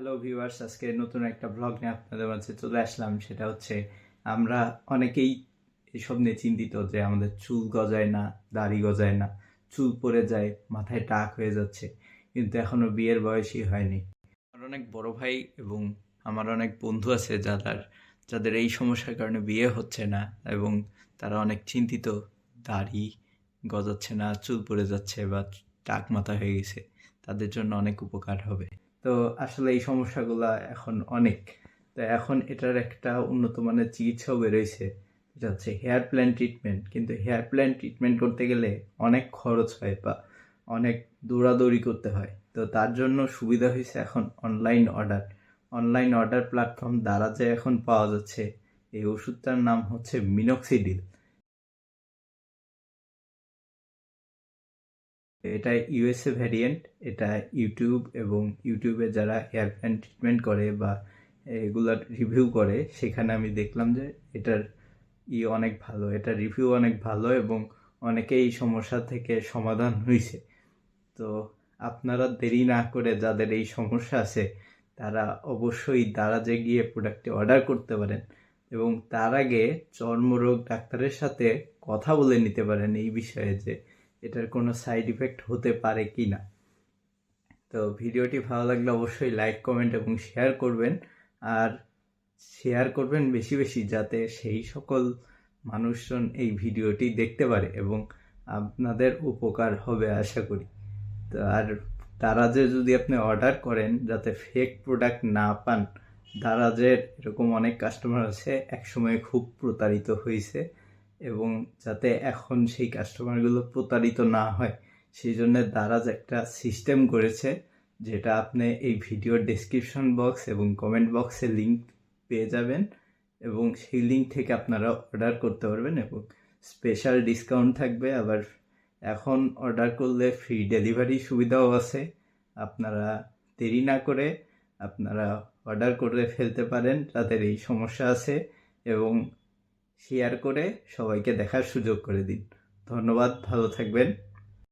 Hello viewers, আজকে নতুন একটা ব্লগ নিয়ে আপনাদের মাঝে চলে আসলাম। সেটা হচ্ছে, আমরা অনেকেই এসব নিয়ে চিন্তিত যে আমাদের চুল গজায় না, দাড়ি গজায় না। চুল পড়ে যায়, মাথায় টাক হয়ে যাচ্ছে, কিন্তু এখনও বিয়ের বয়সই হয়নি। আমার অনেক বড় ভাই এবং আমার অনেক বন্ধু আছে যাদের যাদের এই সমস্যার কারণে বিয়ে হচ্ছে না এবং তারা অনেক চিন্তিত, দাড়ি গজাচ্ছে না, চুল পড়ে যাচ্ছে বা টাক মাথা হয়ে গেছে, তাদের জন্য অনেক উপকার হবে। তো আসলে এই সমস্যাগুলা এখন অনেক। তো এখন এটার একটা উন্নত মানের চিকিৎসাও বেরোইছে, যেটা হচ্ছে হেয়ার প্ল্যান ট্রিটমেন্ট। কিন্তু হেয়ার প্ল্যান ট্রিটমেন্ট করতে গেলে অনেক খরচ হয় বা অনেক দৌড়াদৌড়ি করতে হয়। তো তার জন্য সুবিধা হয়েছে এখন online order. Online order platform দ্বারা যে এখন পাওয়া যাচ্ছে, এই ওষুধটার নাম হচ্ছে মিনক্সিডিল। এটা ইউএসএ ভ্যারিয়েন্ট এটা ইউটিউব এবং ইউটিউবে যারা হেয়ার প্ল্যান ট্রিটমেন্ট করে বা এগুলার রিভিউ করে, সেখানে আমি দেখলাম যে এটার ই অনেক ভালো, এটা রিভিউ অনেক ভালো এবং অনেকেই সমস্যা থেকে সমাধান হয়েছে তো আপনারা দেরি না করে যাদের এই সমস্যা আছে, তারা অবশ্যই দারাজে গিয়ে প্রোডাক্টটি অর্ডার করতে পারেন এবং তার আগে চর্মরোগ ডাক্তারের সাথে কথা বলে নিতে পারেন এই বিষয়ে যে এটার কোনো সাইড ইফেক্ট হতে পারে কি না তো ভিডিওটি ভালো লাগলে অবশ্যই লাইক কমেন্ট এবং শেয়ার করবেন। আর শেয়ার করবেন বেশি বেশি যাতে সেই সকল মানুষজন এই ভিডিওটি দেখতে পারে এবং আপনাদের উপকার হবে আশা করি। তো আর দারাজে যদি আপনি অর্ডার করেন যাতে ফেক প্রোডাক্ট না পান, দারাজের এরকম অনেক কাস্টমার আছে, একসময় খুব প্রতারিত হয়েছে। এবং যাতে এখন সেই কাস্টমারগুলো প্রতারিত না হয়, সেই জন্য দারাজ একটা সিস্টেম করেছে, যেটা আপনি এই ভিডিওর ডেসক্রিপশন বক্স এবং কমেন্ট বক্সে লিঙ্ক পেয়ে যাবেন এবং সেই লিঙ্ক থেকে আপনারা অর্ডার করতে পারবেন এবং স্পেশাল ডিসকাউন্ট থাকবে। আবার এখন অর্ডার করলে ফ্রি ডেলিভারি সুবিধাও আছে, আপনারা দেরি না করে আপনারা অর্ডার করে ফেলতে পারেন, তাদের এই সমস্যা আছে এবং শেয়ার করে সবাইকে দেখার সুযোগ করে দিন। ধন্যবাদ ভালো থাকবেন।